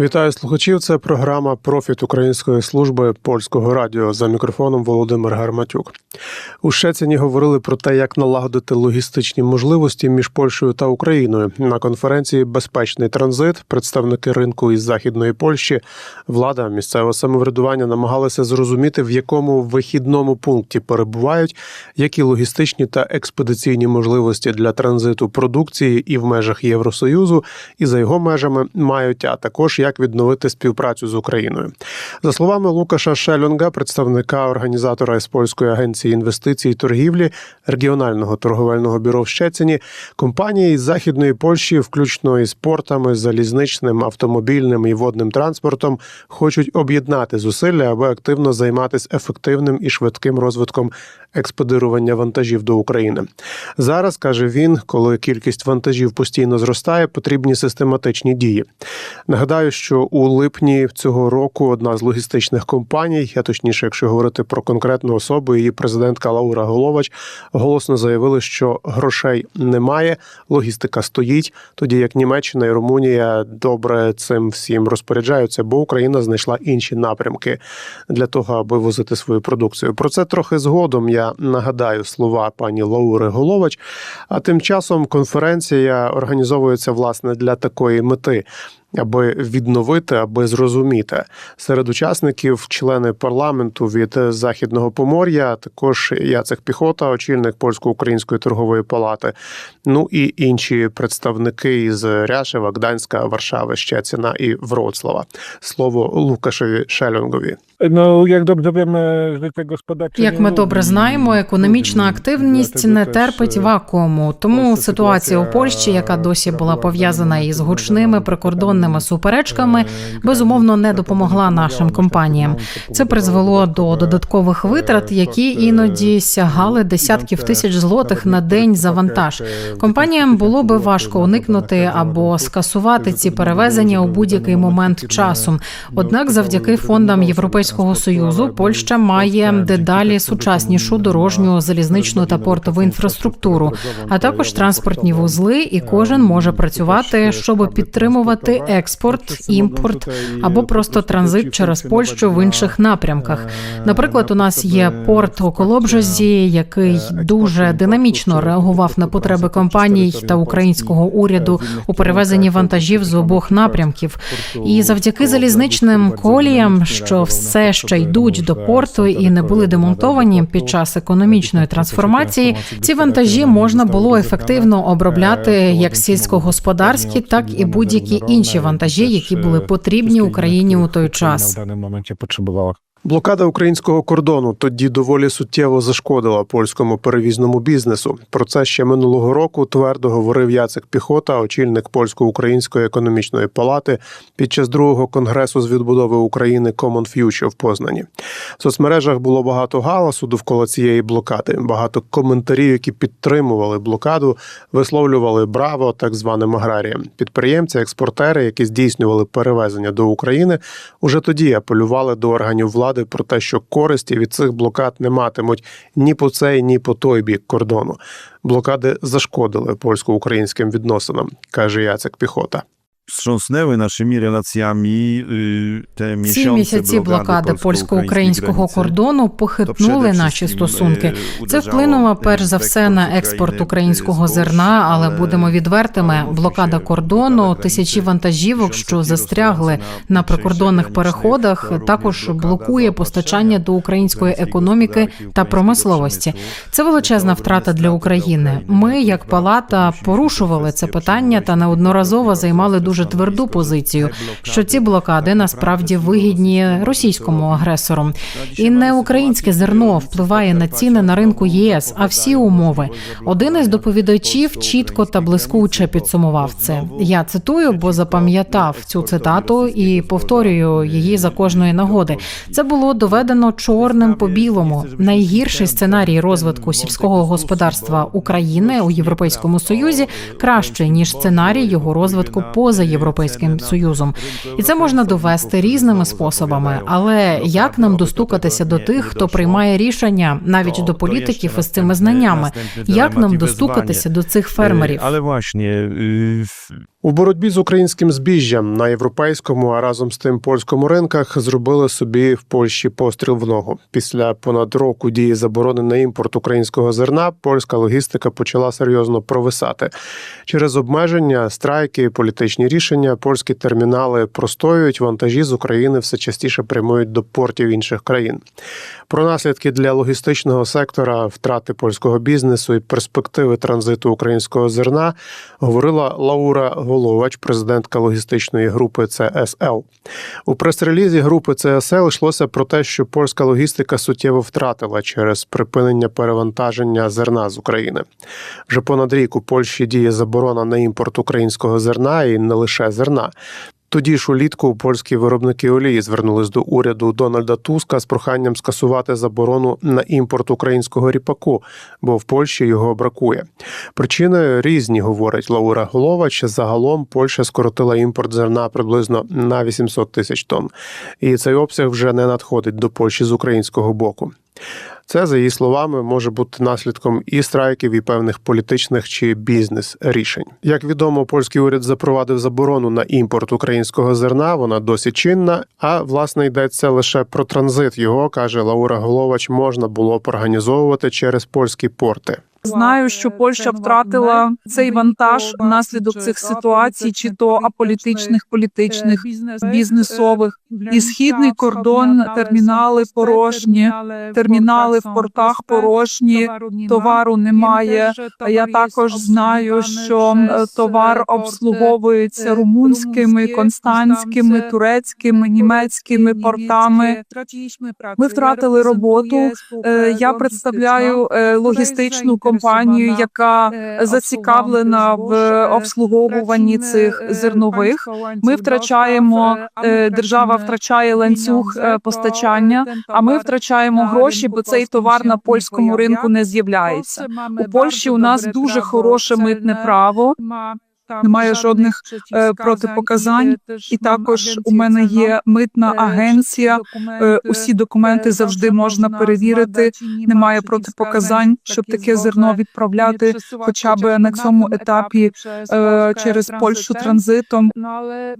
Вітаю слухачів. Це програма Профіт Української служби польського радіо за мікрофоном Володимир Гарматюк. У Щецині говорили про те, як налагодити логістичні можливості між Польщею та Україною. На конференції Безпечний транзит представники ринку із західної Польщі, влада місцевого самоврядування намагалися зрозуміти, в якому вихідному пункті перебувають, які логістичні та експедиційні можливості для транзиту продукції і в межах Євросоюзу, і за його межами мають, а також як відновити співпрацю з Україною. За словами Лукаша Шелюнга, представника організатора із польської агенції інвестицій і торгівлі регіонального торговельного бюро в Щецині, компанії із західної Польщі, включно із портами, залізничним, автомобільним і водним транспортом, хочуть об'єднати зусилля, аби активно займатися ефективним і швидким розвитком експедирування вантажів до України. Зараз каже він, коли кількість вантажів постійно зростає, потрібні систематичні дії. Нагадаю, що у липні цього року одна з логістичних компаній, а точніше, якщо говорити про конкретну особу, її президентка Лаура Головач голосно заявили, що грошей немає, логістика стоїть, тоді як Німеччина і Румунія добре цим всім розпоряджаються, бо Україна знайшла інші напрямки для того, аби возити свою продукцію. Про це трохи згодом. Я нагадаю слова пані Лаури Головач. А тим часом конференція організовується власне для такої мети. Аби відновити, аби зрозуміти серед учасників члени парламенту від західного помор'я, також Яцек Піхота, очільник польсько-української торгової палати, ну і інші представники із Ряшева, Гданська, Варшави, Щеціна і Вроцлава. Слово Лукашеві Шелюнгові. No, jak dobrze wiemy, życie gospodarcze. Як ми добре знаємо, економічна активність не терпить вакууму. Тому ситуація у Польщі, яка досі була пов'язана із гучними прикордонними суперечками, безумовно не допомогла нашим компаніям. Це призвело до додаткових витрат, які іноді сягали десятків тисяч злотих на день за вантаж. Компаніям було би важко уникнути або скасувати ці перевезення у будь-який момент часу. Однак, завдяки фондам Європейського союзу, Польща має дедалі сучаснішу дорожню, залізничну та портову інфраструктуру, а також транспортні вузли, і кожен може працювати, щоб підтримувати експорт, імпорт або просто транзит через Польщу в інших напрямках. Наприклад, у нас є порт у Колобжезі, який дуже динамічно реагував на потреби компаній та українського уряду у перевезенні вантажів з обох напрямків. І завдяки залізничним коліям, що все ще йдуть до порту і не були демонтовані під час економічної трансформації, ці вантажі можна було ефективно обробляти як сільськогосподарські, так і будь-які інші вантажі, які були потрібні Україні у той час. Блокада українського кордону тоді доволі суттєво зашкодила польському перевізному бізнесу. Про це ще минулого року твердо говорив Яцек Піхота, очільник польсько-української економічної палати під час другого конгресу з відбудови України Common Future в Познані. В соцмережах було багато галасу довкола цієї блокади, багато коментарів, які підтримували блокаду, висловлювали браво так званим аграріям. Підприємці, експортери, які здійснювали перевезення до України, уже тоді апелювали до органів влади про те, що користі від цих блокад не матимуть ні по цей, ні по той бік кордону. Блокади зашкодили польсько-українським відносинам, каже Яцек Піхота. Wstrząsnęły naszymi relacjami te Ці місяці блокади польсько-українського кордону похитнули наші стосунки. Це вплинуло перш за все на експорт українського зерна, але будемо відвертими. Блокада кордону, тисячі вантажівок, що застрягли на прикордонних переходах, також блокує постачання до української економіки та промисловості. Це величезна втрата для України. Ми, як палата, порушували це питання та неодноразово займали дуже тверду позицію, що ці блокади насправді вигідні російському агресору. І не українське зерно впливає на ціни на ринку ЄС, а всі умови. Один із доповідачів чітко та блискуче підсумував це. Я цитую, бо запам'ятав цю цитату і повторюю її за кожної нагоди. Це було доведено чорним по білому. Найгірший сценарій розвитку сільського господарства України у Європейському Союзі кращий ніж сценарій його розвитку поза Європейським Союзом. І це можна довести різними способами. Але як нам достукатися до тих, хто приймає рішення, навіть до політиків із цими знаннями? Як нам достукатися до цих фермерів? Але y, w- У боротьбі з українським збіжжям на європейському, а разом з тим польському ринках зробили собі в Польщі постріл в ногу. Після понад року дії заборони на імпорт українського зерна польська логістика почала серйозно провисати. Через обмеження, страйки, політичні рішення польські термінали простоюють, вантажі з України все частіше прямують до портів інших країн. Про наслідки для логістичного сектора, втрати польського бізнесу і перспективи транзиту українського зерна говорила Лаура Головач, президентка логістичної групи ЦСЛ. У прес-релізі групи ЦСЛ йшлося про те, що польська логістика суттєво втратила через припинення перевантаження зерна з України. Вже понад рік у Польщі діє заборона на імпорт українського зерна і не лише зерна. Тоді ж улітку польські виробники олії звернулись до уряду Дональда Туска з проханням скасувати заборону на імпорт українського ріпаку, бо в Польщі його бракує. Причини різні, говорить Лаура Головач. Загалом Польща скоротила імпорт зерна приблизно на 800 тисяч тонн, і цей обсяг вже не надходить до Польщі з українського боку. Це, за її словами, може бути наслідком і страйків, і певних політичних чи бізнес рішень. Як відомо, польський уряд запровадив заборону на імпорт українського зерна. Вона досі чинна. А власне йдеться лише про транзит. Його каже Лаура Головач, можна було б організовувати через польські порти. Знаю, що Польща втратила цей вантаж внаслідок цих ситуацій, чи то аполітичних, політичних, бізнесових. І східний кордон, термінали порожні, термінали в портах порожні, товару немає. А я також знаю, що е, товар обслуговується румунськими, констанськими, турецькими, німецькими портами. Ми втратили роботу. Е, Я представляю е, логістичну компанію, яка зацікавлена в обслуговуванні цих зернових. Ми втрачаємо е, держава втрачає ланцюг е, постачання. А ми втрачаємо гроші, бо цей товар на польському ринку не з'являється. У Польщі у нас дуже хороше митне право. Немає жодних е, протипоказань, і також у мене є митна агенція. Е, Усі документи завжди можна перевірити. Немає протипоказань, щоб таке зерно відправляти, хоча б на цьому етапі е, через Польщу транзитом.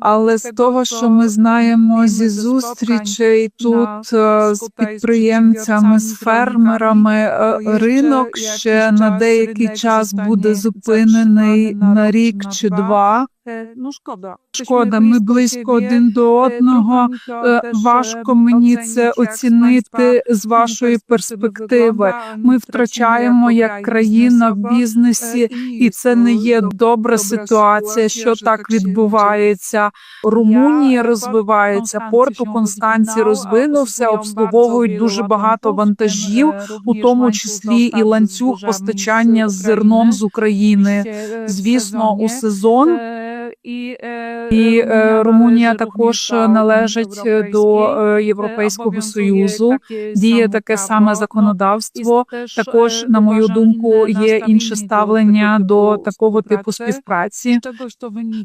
Але з того, що ми знаємо зі зустрічей тут е, з підприємцями, з фермерами, е, ринок ще на деякий час буде зупинений на рік чи два. Ну шкода. Шкода, ми близько один до одного. Е, Важко мені це оцінити з вашої перспективи. Ми втрачаємо як країна в бізнесі, і це не є добра ситуація, що так відбувається. Румунія розвивається, порт у Констанці розвинувся, обслуговують дуже багато вантажів, у тому числі і ланцюг постачання з зерном з України. Звісно, у сезон. І, І е, Румунія також належить до е, Європейського союзу. Діє таке саме законодавство. Також, на мою думку, є інше ставлення до такого типу співпраці.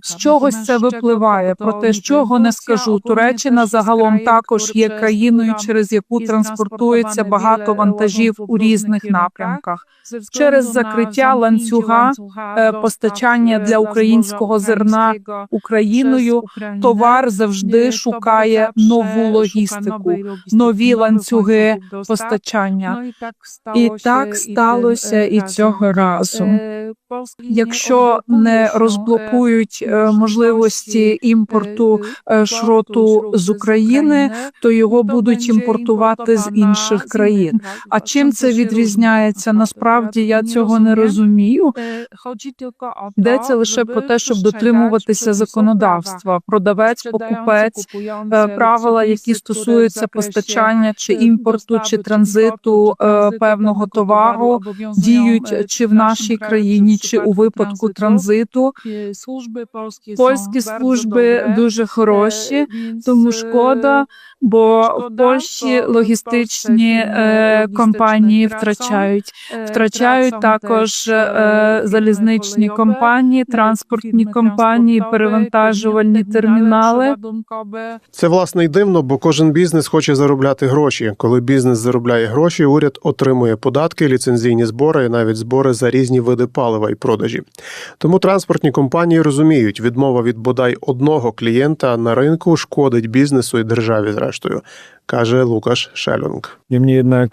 З чогось це випливає. Проте, з чого не скажу, Туреччина загалом також є країною, через яку транспортується багато вантажів у різних напрямках. через закриття ланцюга е, постачання для українського зерна Україною товар завжди шукає нову логістику, нові ланцюги постачання. І так сталося і цього разу. Якщо не розблокують е, можливості імпорту е, шроту з України, то його будуть імпортувати з інших країн. А чим це відрізняється? Насправді я цього не розумію. Йдеться лише про те, щоб дотримуватися законодавства. Продавець, покупець, е, правила, які стосуються постачання чи імпорту, чи транзиту е, певного товару, діють чи в нашій країні, чи у випадку транзиту. Польські служби дуже хороші, тому шкода, бо в Польщі логістичні е, компанії втрачають. Втрачають також е, залізничні компанії, транспортні компанії. компанії перевантажувальні термінали. Це власне й дивно, бо кожен бізнес хоче заробляти гроші. Коли бізнес заробляє гроші, уряд отримує податки, ліцензійні збори і навіть збори за різні види палива і продажі. Тому транспортні компанії розуміють, відмова від бодай одного клієнта на ринку шкодить бізнесу і державі, зрештою, каже Лукаш Шелюнг.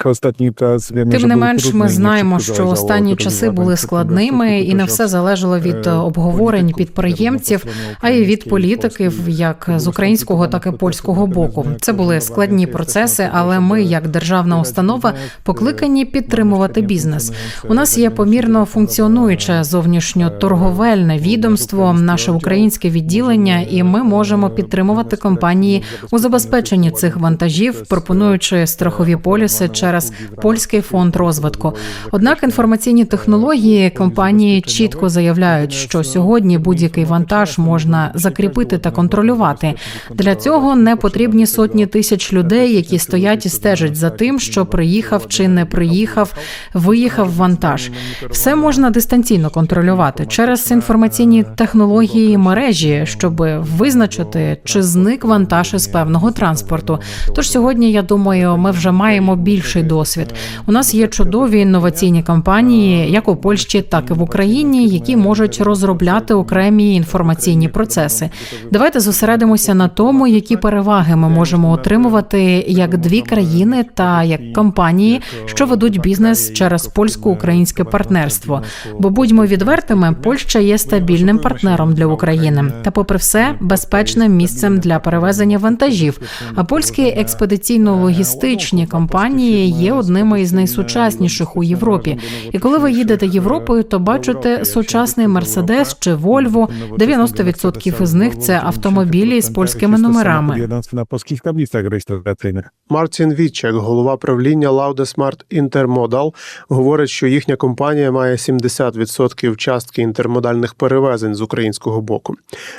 Ostatni czas wiemy, że Тим не менш, ми знаємо, що останні часи були складними, і не все залежало від е, обговорень підприємців, а й від політиків, як з українського, так і польського боку. Це були складні процеси, але ми, як державна установа, покликані підтримувати бізнес. У нас є помірно функціонуюче зовнішньоторговельне відомство, наше українське відділення, і ми можемо підтримувати компанії у забезпеченні цих вантажів, пропонуючи страхові поліси через польський фонд розвитку. Однак інформаційні технології компанії чітко заявляють, що сьогодні будь-який вантаж можна закріпити та контролювати. Для цього не потрібні сотні тисяч людей, які стоять і стежать за тим, що приїхав чи не приїхав, виїхав вантаж. Все можна дистанційно контролювати через інформаційні технології мережі, щоб визначити, чи зник вантаж із певного транспорту. Тож сьогодні я думаю, ми вже маємо більший досвід. У нас є чудові інноваційні компанії, як у Польщі, так і в Україні, які можуть розробляти окремі інформаційні процеси. Давайте зосередимося на тому, які переваги ми можемо отримувати як дві країни та як компанії, що ведуть бізнес через польсько-українське партнерство. Бо будьмо відвертими, Польща є стабільним партнером для України та, попри все, безпечним місцем для перевезення вантажів. А польські експедиційно-логістичні компанії є одними із найсучасніших у Європі. І коли ви їдете Європою, то бачите сучасний Мерседес чи Вольво. 90% із них це автомобілі з польськими номерами. na polskich tablicach rejestracyjnych. Мартін Вітчек, голова правління Laude Smart Intermodal, говорить, що їхня компанія має 70% частки інтермодальних перевезень з українського боку.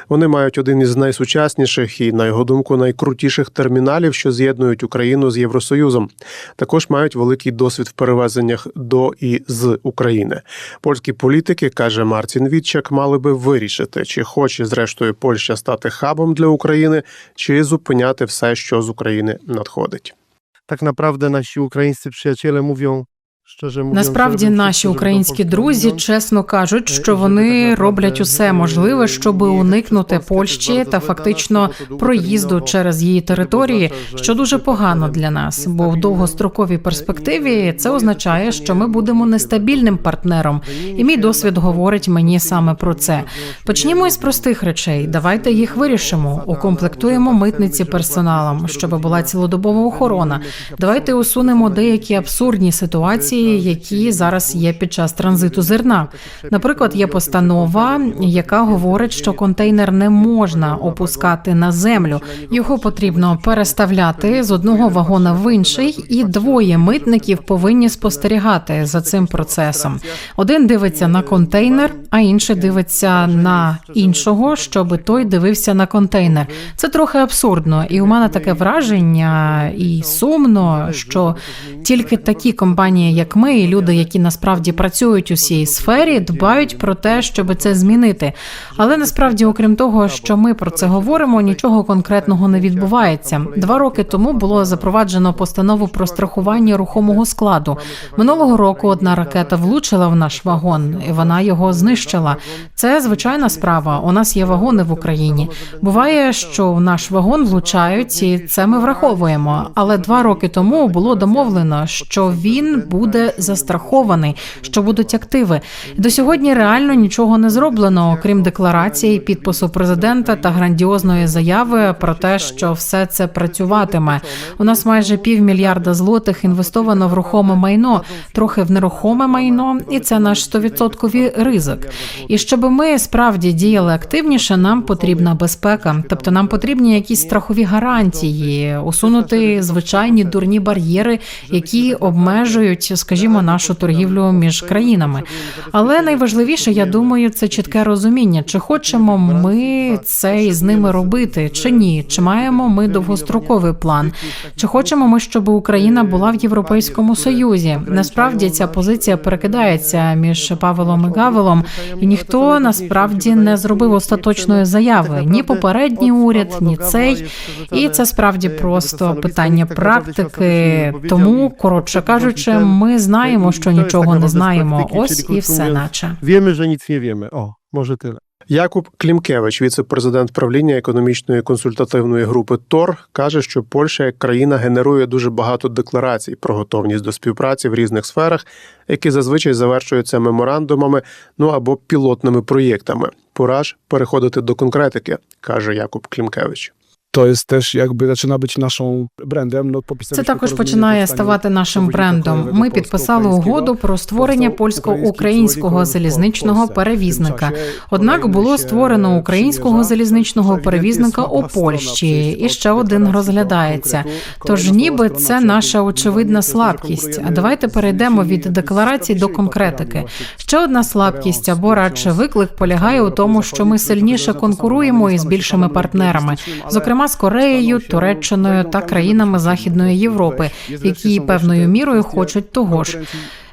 Вони мають один із найсучасніших і, на його думку, найкрутіших терміналів, що з'єднують Україну з Євросоюзом. Також мають великий досвід в перевезеннях до і з України. Польські політики, каже Мартін Вітчак, мали би вирішити, чи хоче зрештою Польща стати хабом для України, чи зупиняти все, що з України надходить. Так naprawdę nasi ukraińscy przyjaciele mówią, Насправді наші українські друзі чесно кажуть, що вони роблять усе е, можливе, щоб уникнути Польщі та фактично проїзду через її території, що дуже погано для нас. Бо в довгостроковій перспективі це означає, що ми будемо нестабільним партнером. І мій досвід говорить мені саме про це. Почнімо із простих речей. Давайте їх вирішимо. Укомплектуємо митниці персоналом, щоб була цілодобова охорона. Давайте усунемо деякі абсурдні ситуації, які зараз є під час транзиту зерна. Наприклад, є постанова, яка говорить, що контейнер не можна опускати на землю. Його потрібно переставляти з одного вагона в інший, і двоє митників повинні спостерігати за цим процесом. Один дивиться на контейнер, а інший дивиться на іншого, щоб той дивився на контейнер. Це трохи абсурдно, і у мене таке враження і сумно, що тільки такі компанії, як ми, і люди, які насправді працюють у цій сфері, дбають про те, щоб це змінити. Але насправді, окрім того, що ми про це говоримо, нічого конкретного не відбувається. Два роки тому було запроваджено постанову про страхування рухомого складу. Минулого року одна ракета влучила в наш вагон, і вона його знищила. Це звичайна справа. У нас є вагони в Україні. Буває, що в наш вагон влучають, і це ми враховуємо. Але два роки тому було домовлено, що він буде застрахований, що будуть активи. До сьогодні реально нічого не зроблено, окрім декларації, підпису президента та грандіозної заяви про те, що все це працюватиме. У нас майже півмільярда злотих інвестовано в рухоме майно, трохи в нерухоме майно, і це наш 100% ризик. І щоб ми справді діяли активніше, нам потрібна безпека, тобто нам потрібні якісь страхові гарантії, усунути звичайні дурні бар'єри, які обмежують, скажімо, скажімо, нашу торгівлю між країнами. Але найважливіше, я думаю, це чітке розуміння, чи хочемо ми це із ними робити, чи ні, чи маємо ми довгостроковий план, чи хочемо ми, щоб Україна була в Європейському Союзі. Насправді ця позиція перекидається між Павелом і Гавелом, і ніхто насправді не зробив остаточної заяви ні попередній уряд, ні цей. І це справді просто питання практики. Тому, коротше кажучи, ми знаємо, що нічого не знаємо. Ось і все, наче. Wiemy, że nic nie wiemy. O, może tyle. Якуб Клімкевич, віце-президент правління економічної консультативної групи ТОР, каже, що Польща як країна генерує дуже багато декларацій про готовність до співпраці в різних сферах, які зазвичай завершуються меморандумами, ну або пілотними проєктами. Пора ж переходити до конкретики, каже Якуб Клімкевич. To jest też jakby zaczyna być naszą brandem. No, Це також починає ставати нашим брендом. Ми підписали угоду про створення польсько-українського залізничного перевізника. Однак було створено українського залізничного перевізника у Польщі, і ще один розглядається. Тож, ніби це наша очевидна слабкість. А давайте перейдемо від декларацій до конкретики. Ще одна слабкість або радше виклик полягає у тому, що ми сильніше конкуруємо із більшими партнерами, зокрема з Кореєю, Туреччиною та країнами Західної Європи, які певною мірою хочуть того ж.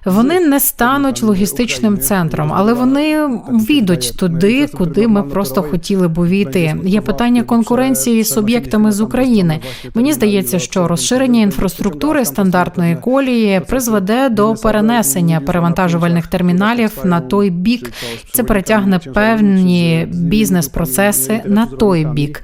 Вони не стануть логістичним центром, але вони війдуть туди, куди ми просто хотіли б увійти. Є питання конкуренції з суб'єктами з України. Мені здається, що розширення інфраструктури стандартної колії призведе до перенесення перевантажувальних терміналів на той бік. Це перетягне певні бізнес-процеси на той бік.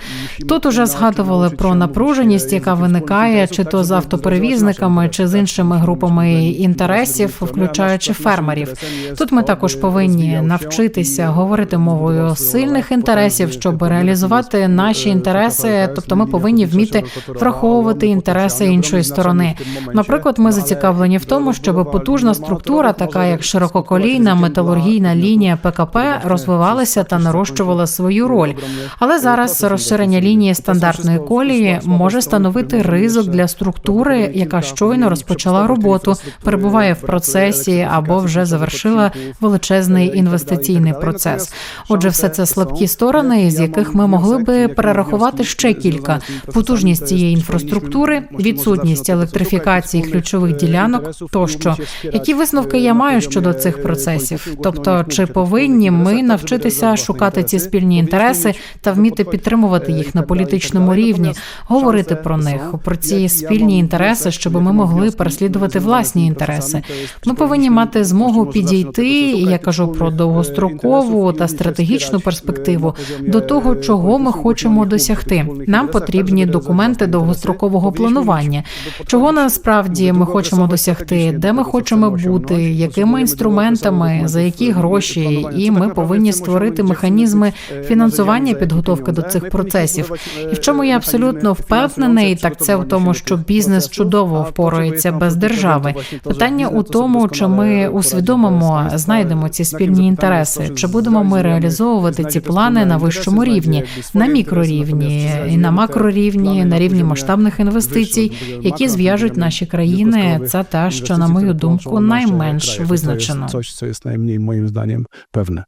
Тут уже згадували про напруженість, яка виникає чи то з автоперевізниками, чи з іншими групами інтересів, включаючи фермерів. Тут ми також повинні навчитися говорити мовою сильних інтересів, щоб реалізувати наші інтереси. Тобто, ми повинні вміти враховувати інтереси іншої сторони. Наприклад, ми зацікавлені в тому, щоб потужна структура, така як ширококолійна металургійна лінія ПКП, розвивалася та нарощувала свою роль. Але зараз розширення лінії стандартної колії може становити ризик для структури, яка щойно розпочала роботу, перебуває в процесі або вже завершила величезний інвестиційний процес. Отже, все це слабкі сторони, з яких ми могли би перерахувати ще кілька: потужність цієї інфраструктури, відсутність електрифікації ключових ділянок тощо. Які висновки я маю щодо цих процесів? Тобто, чи повинні ми навчитися шукати ці спільні інтереси та вміти підтримувати їх на політичному рівні, говорити про них, про ці спільні інтереси, щоб ми могли переслідувати власні інтереси. Ми повинні мати змогу підійти, я кажу про довгострокову та стратегічну перспективу до того, чого ми хочемо досягти. Нам потрібні документи довгострокового планування, чого насправді ми хочемо досягти, де ми хочемо бути, якими інструментами, за які гроші, і ми повинні створити механізми фінансування підготовки до цих процесів. І в чому я абсолютно впевнений, так це в тому, що бізнес чудово впорається без держави. Питання у тому, чи ми усвідомимо, знайдемо ці спільні інтереси, чи будемо ми реалізовувати ці плани на вищому рівні, на мікрорівні, і на макрорівні, на рівні масштабних інвестицій, які зв'яжуть наші країни. Це те, що на мою думку найменш визначено. Co jest najmniej moim zdaniem.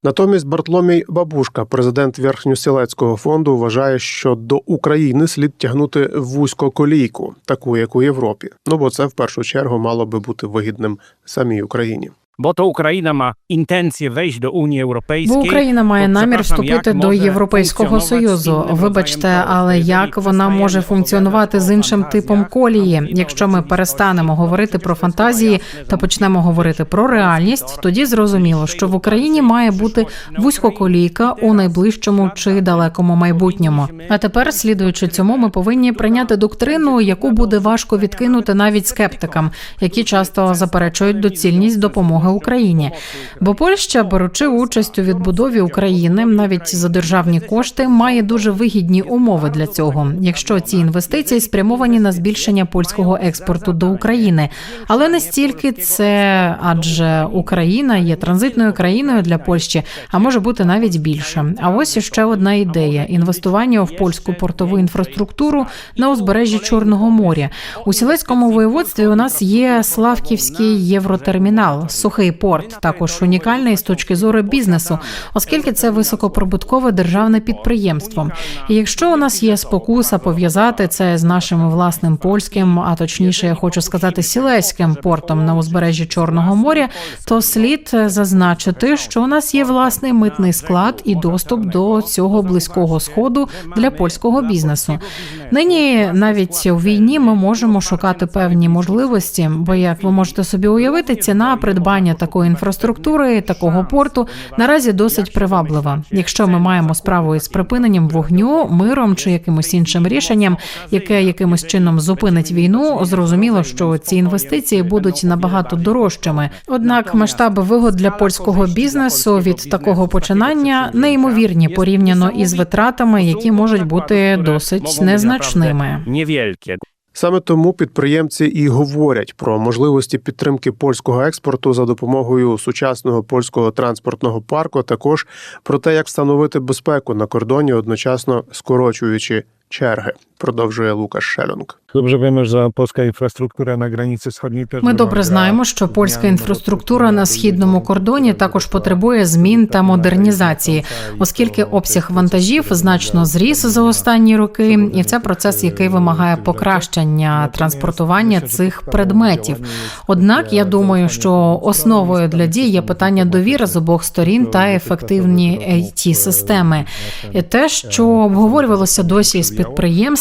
Натомість Бартломій Бабушка, президент Верхньосілецького фонду, вважає, що до України слід тягнути вузько колійку, таку як у Європі. Ну бо це в першу чергу мало би бути вигідним самій Україні. Bo to Ukraina ma intencję wejść do Unii Бо Україна має намір вступити до Європейського союзу. Вибачте, але як вона може функціонувати з іншим типом колії? Якщо ми перестанемо говорити про фантазії та почнемо говорити про реальність, тоді зрозуміло, що в Україні має бути вузькоколійка у найближчому чи далекому майбутньому. А тепер, слідуючи цьому, ми повинні прийняти доктрину, яку буде важко відкинути навіть скептикам, які часто заперечують доцільність допомоги допомоги Україні. Бо Польща, беручи участь у відбудові України, навіть за державні кошти, має дуже вигідні умови для цього, якщо ці інвестиції спрямовані на збільшення польського експорту до України. Але не стільки це, адже Україна є транзитною країною для Польщі, а може бути навіть більше. А ось ще одна ідея: інвестування в польську портову інфраструктуру на узбережжі Чорного моря. У сілецькому воєводстві у нас є Славківський євротермінал, сухий порт, також унікальний з точки зору бізнесу, оскільки це високоприбуткове державне підприємство. І якщо у нас є спокуса пов'язати це з нашим власним польським, а точніше, я хочу сказати, сілеським портом на узбережжі Чорного моря, то слід зазначити, що у нас є власний митний склад і доступ до цього близького сходу для польського бізнесу. Нині навіть у війні ми можемо шукати певні можливості, бо як ви можете собі уявити, ціна придбання такої інфраструктури, такого порту наразі досить приваблива. Якщо ми маємо справу із припиненням вогню, миром чи якимось іншим рішенням, яке якимось чином зупинить війну, зрозуміло, що ці інвестиції будуть набагато дорожчими. Однак масштаби вигод для польського бізнесу від такого починання неймовірні порівняно із витратами, які можуть бути досить незначними. Саме тому підприємці і говорять про можливості підтримки польського експорту за допомогою сучасного польського транспортного парку, також про те, як встановити безпеку на кордоні, одночасно скорочуючи черги. Продовжує Лукаш Шелюнг. Wiemy, że polska infrastruktura na granicy wschodniej też Ми добре знаємо, що польська інфраструктура на східному кордоні також потребує змін та модернізації, оскільки обсяг вантажів значно зріс за останні роки, і це процес, який вимагає покращення транспортування цих предметів. Однак я думаю, що основою для дій є питання довіри з обох сторін та ефективні it системи. Те, що обговорювалося досі з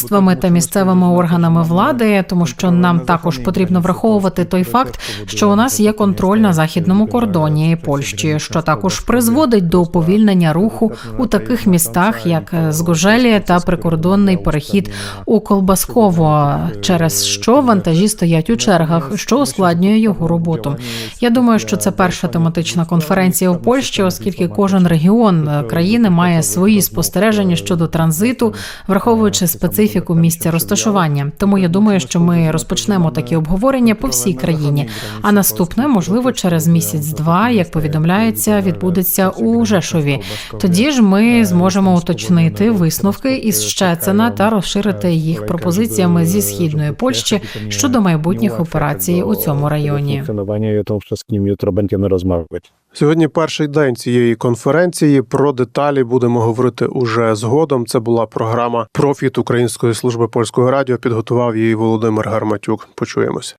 підприємствами та місцевими органами влади, тому що нам також потрібно враховувати той факт, що у нас є контроль на західному кордоні Польщі, що також призводить до уповільнення руху у таких містах, як Згожелі та прикордонний перехід у Колбасково, через що вантажі стоять у чергах, що ускладнює його роботу. Я думаю, що це перша тематична конференція у Польщі, оскільки кожен регіон країни має свої спостереження щодо транзиту, враховуючи специфіку місця розташування. Тому я думаю, що ми розпочнемо такі обговорення по всій країні. А наступне, можливо, через місяць-два, як повідомляється, відбудеться у Жешові. Тоді ж ми зможемо уточнити висновки із Щецина та розширити їх пропозиціями зі східної Польщі щодо майбутніх операцій у цьому районі. O tym wszystkim jutro będziemy rozmawiać. Сьогодні перший день цієї конференції. Про деталі будемо говорити уже згодом. Це була програма Профіт Української служби польського радіо. Підготував її Володимир Гарматюк. Почуємося.